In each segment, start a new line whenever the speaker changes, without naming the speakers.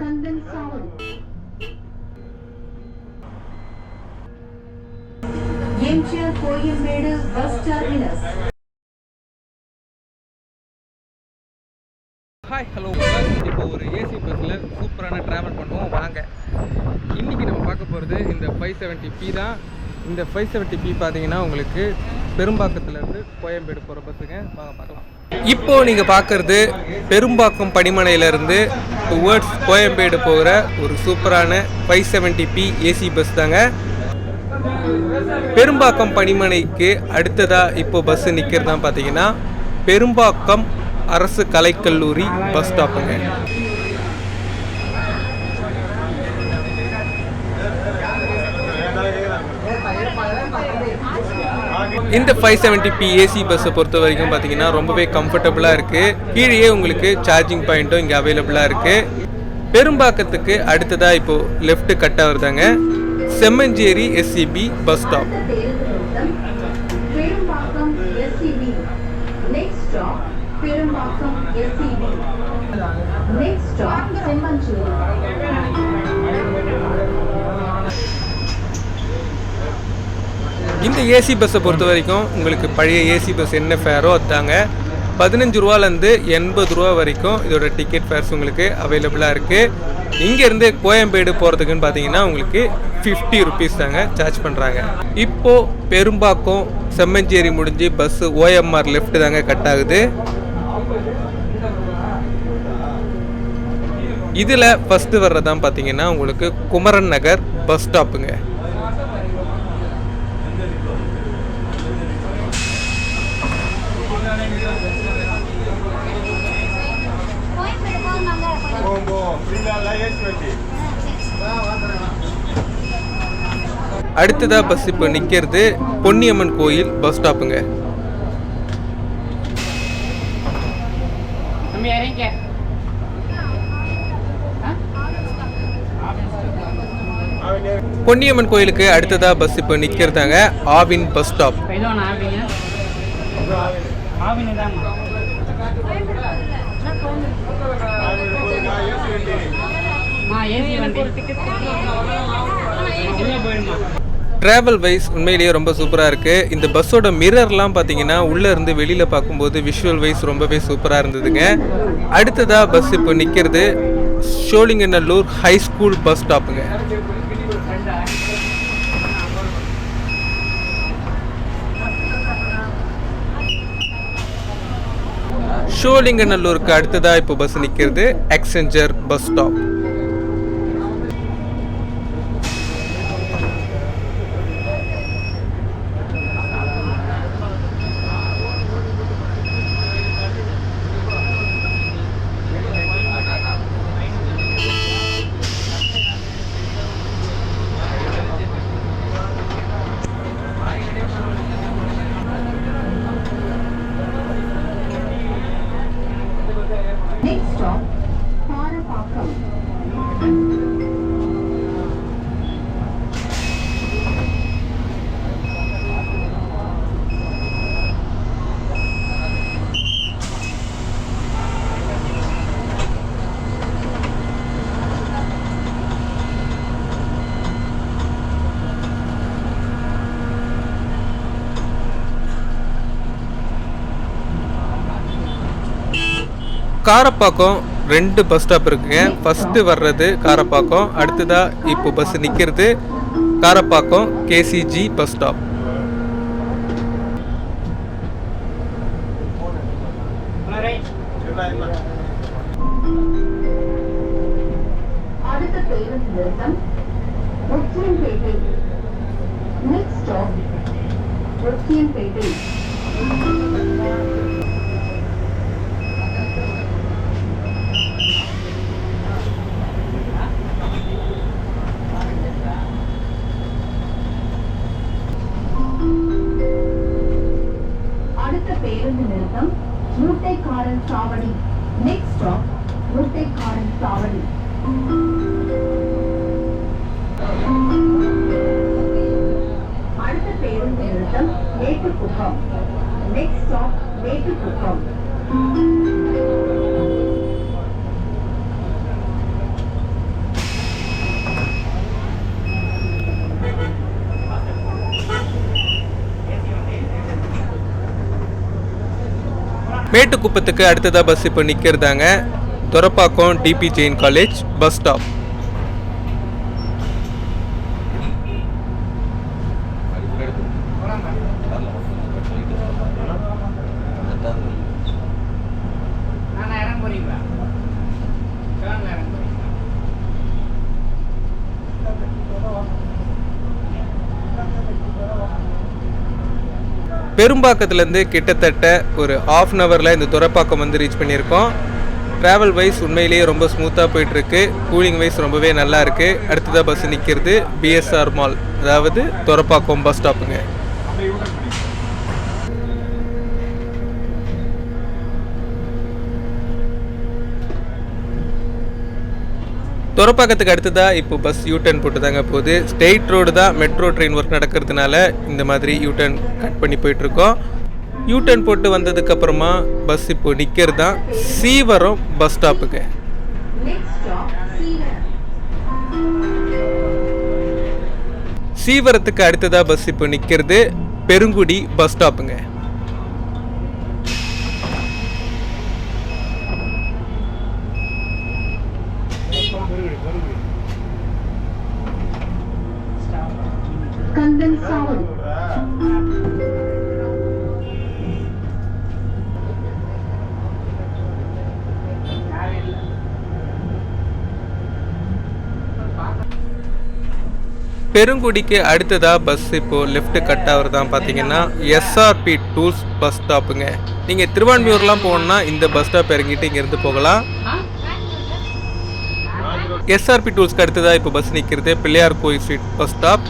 Kandhan Chavadi MGR Koyambedu bus terminus.
Hi hello இப்போ ஒரு AC பஸ்ஸில் சூப்பரான ட்ராவல் பண்ணுவோம். வாங்க. இன்றைக்கி நம்ம பார்க்க போகிறது இந்த ஃபைவ் செவன்ட்டி பி தான். இந்த ஃபைவ் செவன்ட்டி பி பார்த்தீங்கன்னா உங்களுக்கு பெரும்பாக்கத்துலேருந்து கோயம்பேடு போகிற பஸ்ஸுங்க. வாங்க பார்க்கலாம். இப்போ நீங்கள் பார்க்குறது பெரும்பாக்கம் பணிமனையிலேருந்து டுவர்ட்ஸ் கோயம்பேடு போகிற ஒரு சூப்பரான five seventy B AC bus தாங்க. பெரும்பாக்கம் பணிமனைக்கு அடுத்ததாக இப்போ பஸ்ஸு நிற்கிறதா பார்த்தீங்கன்னா பெரும்பாக்கம் அரசு கலைக்கல்லூரி பஸ் ஸ்டாப்புங்க இந்த ஃபைவ் செவன்ட்டி பி ஏசி பஸ்ஸை பொறுத்த வரைக்கும் பார்த்தீங்கன்னா ரொம்பவே கம்ஃபர்டபுளாக இருக்குது கீழேயே உங்களுக்கு சார்ஜிங் பாயிண்ட்டும் இங்கே அவைலபிளாக இருக்குது பெரும்பாக்கத்துக்கு அடுத்ததாக இப்போது left cut ஆகுறதாங்க. Semmancheri SCB bus stop
Next stop, next stop Perumbakkam SCB next stop Semmancheri
இந்த ஏசி பஸ்ஸை பொறுத்த வரைக்கும் உங்களுக்கு பழைய ஏசி பஸ் என்ன ஃபேரோ அதாங்க. பதினஞ்சு ரூபாலேருந்து எண்பது ரூபா வரைக்கும் இதோட டிக்கெட் ஃபேர்ஸ் உங்களுக்கு அவைலபிளாக இருக்குது இங்கேருந்து கோயம்பேடு போகிறதுக்குன்னு பார்த்தீங்கன்னா உங்களுக்கு ஃபிஃப்டி ருபீஸ் தாங்க சார்ஜ் பண்ணுறாங்க இப்போது பெரும்பாக்கம் செம்மஞ்சேரி முடிஞ்சு பஸ்ஸு ஓஎம்ஆர் லெஃப்ட் தாங்க கட் ஆகுது. இதில் ஃபஸ்ட்டு வர்றதான் பார்த்தீங்கன்னா உங்களுக்கு குமரன் நகர் பஸ் ஸ்டாப்புங்க அடுத்ததா பஸ் இப்போ நிற்கிறது பொன்னியம்மன் கோயில் பஸ் ஸ்டாப்புங்க பொன்னியம்மன் கோயிலுக்கு அடுத்ததா பஸ் இப்போ நிற்கிறதாங்க ஆவின் பஸ் ஸ்டாப்
இது
ட்ராவல் வைஸ் உண்மையிலேயே ரொம்ப சூப்பராக இருக்குது இந்த பஸ்ஸோட மிரர்லாம் பார்த்தீங்கன்னா உள்ளே இருந்து வெளியில் பார்க்கும்போது விஷுவல் வைஸ் ரொம்பவே சூப்பராக இருந்ததுங்க. அடுத்ததாக பஸ் இப்போ நிற்கிறது ஷோலிங்கநல்லூர் ஹை ஸ்கூல் பஸ் ஸ்டாப்புங்க ஷோலிங்கநல்லூருக்கு அடுத்ததாக இப்போ பஸ் நிற்கிறது Accenture bus stop
next stop Parappakkam
Karapakkam ரெண்டு பஸ் ஸ்டாப் இருக்குங்க. ஃபஸ்ட்டு வர்றது காரப்பாக்கம் அடுத்ததாக இப்போ பஸ் நிற்கிறது காரப்பாக்கம் கேசிஜி பஸ் ஸ்டாப்
அடுத்த பேருந்து நிறுத்தம் ஒற்றியம்பேட்டை. நெக்ஸ்ட் ஸ்டாப் அடுத்த பேருந்து நிறுத்தம் மூட்டைக்காரன் சாவடி. நெக்ஸ்ட் ஸ்டாப் மூட்டைக்காரன் சாவடி. அடுத்த பேருந்து நிறுத்தம் மேட்டுக்குப்பம். Next stop Mettukuppam.
மேட்டுக்குப்பத்துக்கு அடுத்ததாக பஸ் இப்போ நிற்கிறதாங்க Thoraipakkam DB Jain college bus stop பெரும்பாக்கத்துலேருந்து கிட்டத்தட்ட ஒரு ஆஃப் அன் ஹவரில் இந்த துறைப்பாக்கம் வந்து ரீச் பண்ணியிருக்கோம். ட்ராவல் வைஸ் உண்மையிலேயே ரொம்ப ஸ்மூத்தாக போயிட்டுருக்கு. கூலிங் வைஸ் ரொம்பவே நல்லா இருக்குது அடுத்ததாக பஸ் நிற்கிறது பிஎஸ்ஆர் மால் அதாவது துரப்பாக்கம் பஸ் ஸ்டாப்புங்க துறப்பாக்கத்துக்கு அடுத்ததாக இப்போ பஸ் யூ டர்ன் போட்டு தாங்க போகுது. ஸ்டெயிட் ரோடு தான் மெட்ரோ ட்ரெயின் ஒர்க் நடக்கிறதுனால இந்த மாதிரி யூ டர்ன் கட் பண்ணி போயிட்டுருக்கோம். யூ டர்ன் போட்டு வந்ததுக்கப்புறமா பஸ் இப்போ நிற்கிறது தான் சீவரம் பஸ் ஸ்டாப்புக்கு சீவரத்துக்கு அடுத்ததாக பஸ் இப்போ நிற்கிறது பெருங்குடி பஸ் ஸ்டாப்புங்க
Kandan Savadi.
பெருங்குடிக்கு அடுத்ததாக பஸ் இப்போது லெஃப்ட் கட் ஆகுறதான் பார்த்தீங்கன்னா எஸ்ஆர்பி டூல்ஸ் பஸ் ஸ்டாப்புங்க நீங்கள் திருவான்மியூர்லாம் போகணுன்னா இந்த பஸ் ஸ்டாப் இறங்கிட்டு இங்கேருந்து போகலாம். எஸ்ஆர்பி டூல்ஸ்க்கு அடுத்ததாக இப்போ பஸ் நிற்கிறது பிள்ளையார் கோயில் ஸ்ட்ரீட் பஸ் ஸ்டாப்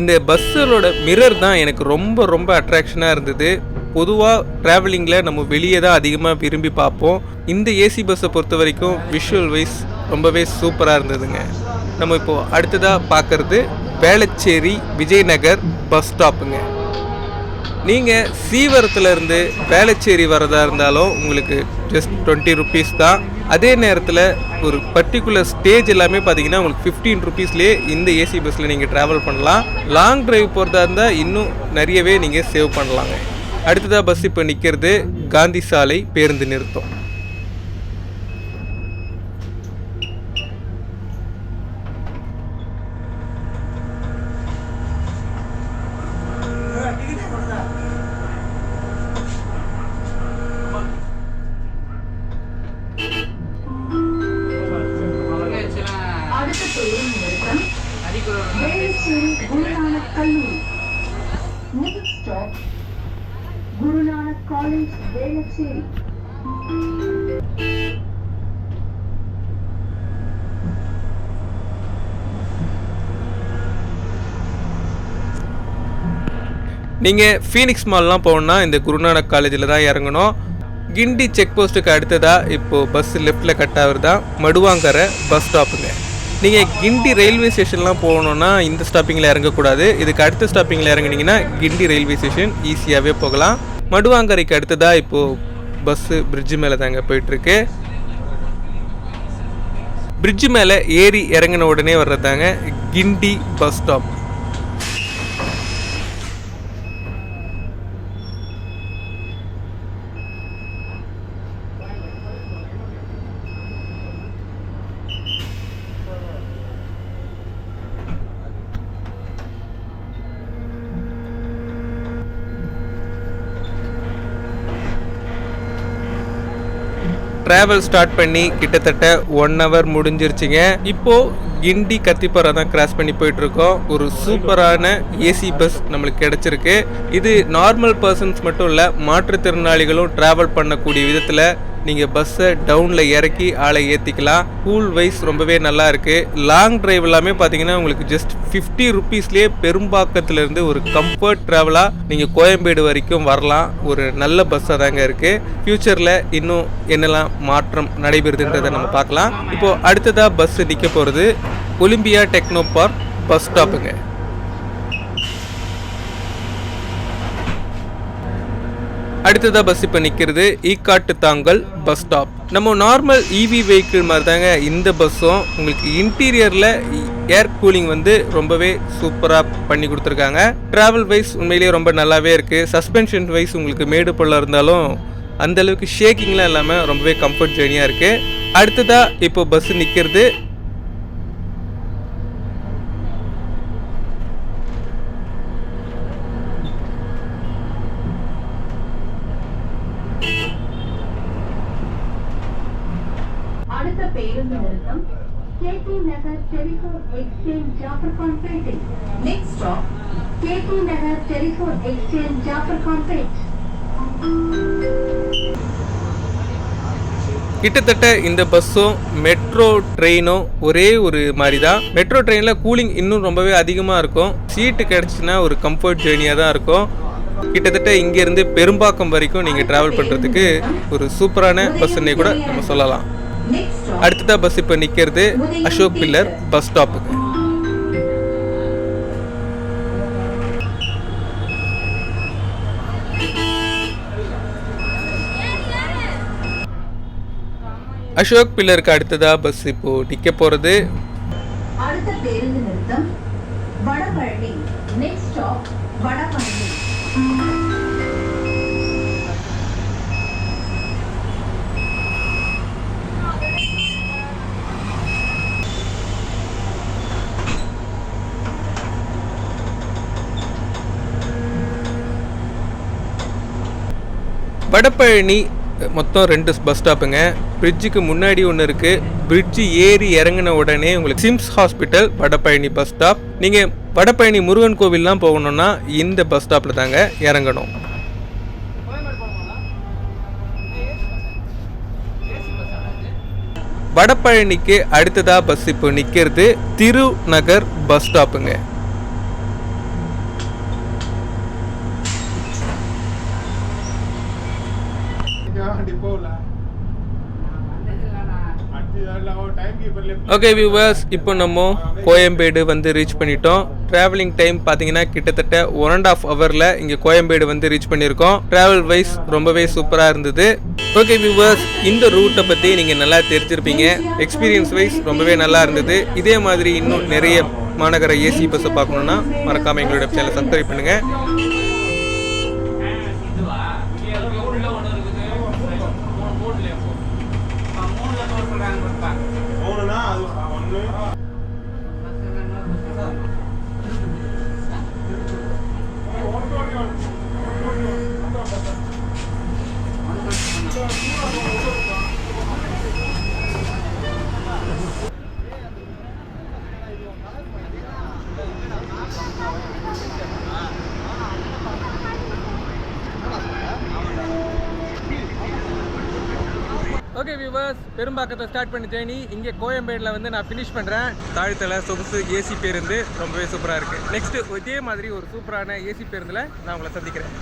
இந்த பஸ்ஸோட மிரர் தான் எனக்கு ரொம்ப ரொம்ப அட்ராக்ஷனாக இருந்தது. பொதுவாக ட்ராவலிங்கில் நம்ம வெளியே தான் அதிகமாக விரும்பி பார்ப்போம். இந்த ஏசி பஸ்ஸை பொறுத்த வரைக்கும் விஷுவல் வைஸ் ரொம்பவே சூப்பராக இருந்ததுங்க. நம்ம இப்போது அடுத்ததாக பார்க்குறது வேளச்சேரி விஜயநகர் பஸ் ஸ்டாப்புங்க நீங்கள் சீவரத்துலேருந்து வேளச்சேரி வரதா இருந்தாலும் உங்களுக்கு ஜஸ்ட் டுவெண்ட்டி ருபீஸ் தான். அதே நேரத்தில் ஒரு பர்டிகுலர் ஸ்டேஜ் எல்லாமே பார்த்தீங்கன்னா உங்களுக்கு ஃபிஃப்டீன் ருபீஸ்லேயே இந்த ஏசி பஸ்ஸில் நீங்கள் ட்ராவல் பண்ணலாம். லாங் டிரைவ் போகிறதா இருந்தால் இன்னும் நிறையவே நீங்கள் சேவ் பண்ணலாங்க. அடுத்ததாக பஸ் இப்போ நிற்கிறது காந்தி சாலை பேருந்து நிறுத்தம்.
அரிக்குறவர்
குருநானக் கல்லூரி. Next stop Guru Nanak college Velachery.
நீங்கள் ஃபீனிக்ஸ் மால்லாம் போகணுன்னா இந்த குருநானக் காலேஜில் தான் இறங்கணும். கிண்டி செக் போஸ்ட்டுக்கு அடுத்ததாக இப்போது பஸ் லெஃப்ட்டில் கட் ஆகுறதா மடுவாங்கரை பஸ் ஸ்டாப்புங்க நீங்கள் கிண்டி ரயில்வே ஸ்டேஷன்லாம் போகணுன்னா இந்த ஸ்டாப்பிங்கில் இறங்கக்கூடாது. இதுக்கு அடுத்த ஸ்டாப்பிங்கில் இறங்குனீங்கன்னா கிண்டி ரயில்வே ஸ்டேஷன் ஈஸியாகவே போகலாம். மடுவாங்கரைக்கு அடுத்ததாக இப்போது பஸ்ஸு பிரிட்ஜு மேலே தாங்க போயிட்டுருக்கு. பிரிட்ஜு மேலே ஏறி இறங்கின உடனே வர்றதாங்க Guindy bus stop travel start பண்ணி கிட்டத்தட்ட ஒன் ஹவர் முடிஞ்சிருச்சுங்க. இப்போ கிண்டி கத்திப்பாறை தான் கிராஸ் பண்ணி போயிட்டு இருக்கோம் ஒரு சூப்பரான ஏசி பஸ் நம்மளுக்கு கிடைச்சிருக்கு. இது நார்மல் பர்சன்ஸ் மட்டும் இல்லை மாற்றுத்திறனாளிகளும் ட்ராவல் பண்ணக்கூடிய விதத்தில் நீங்கள் பஸ்ஸை டவுனில் இறக்கி ஆளை ஏற்றிக்கலாம் கூல் வைஸ் ரொம்பவே நல்லா இருக்குது லாங் டிரைவ் எல்லாமே பார்த்தீங்கன்னா உங்களுக்கு ஜஸ்ட் ஃபிஃப்டி ருபீஸ்லேயே பெரும்பாக்கத்துலேருந்து ஒரு கம்ஃபர்ட் ட்ராவலாக நீங்கள் கோயம்பேடு வரைக்கும் வரலாம். ஒரு நல்ல பஸ்ஸாக தாங்க இருக்குது ஃப்யூச்சரில் இன்னும் என்னெல்லாம் மாற்றம் நடைபெறுதுன்றதை நம்ம பார்க்கலாம். இப்போது அடுத்ததாக பஸ் நிற்க போகிறது ஒலிம்பியா டெக்னோ பார்க் பஸ் ஸ்டாப்புங்க அடுத்ததாக பஸ் இப்போ நிற்கிறது ஈக்காட்டு தாங்கல் பஸ் ஸ்டாப் நம்ம நார்மல் இவி வெஹிக்கிள் மாதிரி தாங்க இந்த பஸ்ஸும் உங்களுக்கு இன்டீரியரில் ஏர் கூலிங் வந்து ரொம்பவே சூப்பராக பண்ணி கொடுத்துருக்காங்க. ட்ராவல் வைஸ் உண்மையிலேயே ரொம்ப நல்லாவே இருக்குது சஸ்பென்ஷன் வைஸ் உங்களுக்கு மேடு பள்ளம் இருந்தாலும் அந்த அளவுக்கு ஷேக்கிங்லாம் இல்லாமல் ரொம்பவே கம்ஃபர்ட் ஜேர்னியாக இருக்குது அடுத்ததாக இப்போ பஸ் நிற்கிறது
அடுத்த பேருந்து நிறுத்தம் KD Nagar telephone exchange Jafferkhan Pettai next stop KD Nagar telephone exchange Jafferkhan Pet
கிட்டத்தட்ட இந்த பஸ்ஸும் மெட்ரோ ட்ரெயினும் ஒரே ஒரு மாதிரி தான் மெட்ரோ ட்ரெயினில் கூலிங் இன்னும் ரொம்பவே அதிகமாக இருக்கும். சீட்டு கிடச்சின்னா ஒரு கம்ஃபர்ட் ஜேர்னியாக தான் இருக்கும். கிட்டத்தட்ட இங்கேருந்து பெரும்பாக்கம் வரைக்கும் நீங்கள் ட்ராவல் பண்ணுறதுக்கு ஒரு சூப்பரான பஸ்ஸுன்னே கூட நம்ம சொல்லலாம். அடுத்ததாக பஸ் இப்போ நிற்கிறது அசோக் பில்லர் பஸ் ஸ்டாப்புக்கு அசோக் பில்லருக்கு அடுத்ததாக பஸ் இப்போ நிற்க போகிறது
அடுத்த பேருந்து நிறுத்தம் வடபழனி நெக்ஸ்ட் ஸ்டாப் வடபழனி.
வடபழனி மொத்தம் ரெண்டு பஸ் ஸ்டாப்புங்க பிரிட்ஜுக்கு முன்னாடி ஒன்று இருக்குது பிரிட்ஜு ஏறி இறங்கின உடனே உங்களுக்கு SIMS hospital Vadapalani bus stop. நீங்கள் வடபழனி முருகன் கோவில்லாம் போகணுன்னா இந்த பஸ் ஸ்டாப்பில் தாங்க இறங்கணும். வடபழனிக்கு அடுத்ததாக பஸ் இப்போ நிற்கிறது திருநகர் பஸ் ஸ்டாப்புங்க. ஓகே வியூவர்ஸ் இப்போ நம்ம கோயம்பேடு வந்து ரீச் பண்ணிட்டோம். டிராவலிங் டைம் பார்த்தீங்கன்னா கிட்டத்தட்ட ஒன் அண்ட் ஆஃப் ஹவரில் இங்கே கோயம்பேடு வந்து ரீச் பண்ணியிருக்கோம். டிராவல் வைஸ் ரொம்பவே சூப்பராக இருந்தது. ஓகே வியூவர்ஸ் இந்த ரூட்டை பற்றி நீங்கள் நல்லா தெரிஞ்சிருப்பீங்க. எக்ஸ்பீரியன்ஸ் வைஸ் ரொம்பவே நல்லா இருந்தது. இதே மாதிரி இன்னும் நிறைய மாநகர ஏசி பஸ்ஸை பார்க்கணுன்னா மறக்காமல் எங்களோட சேனலை சப்ஸ்கிரைப் பண்ணுங்கள் பெரும்பாக்கத்தை ஸ்டார்ட் பண்ண ஜேர்னி இங்கே கோயம்பேடில் வந்து நான் ஃபினிஷ் பண்ணுறேன் தாழ்த்தலை சொகுசு ஏசி பேருந்து ரொம்பவே சூப்பராக இருக்குது நெக்ஸ்ட்டு இதே மாதிரி ஒரு சூப்பரான ஏசி பேருந்தில் நான் உங்களை சந்திக்கிறேன்.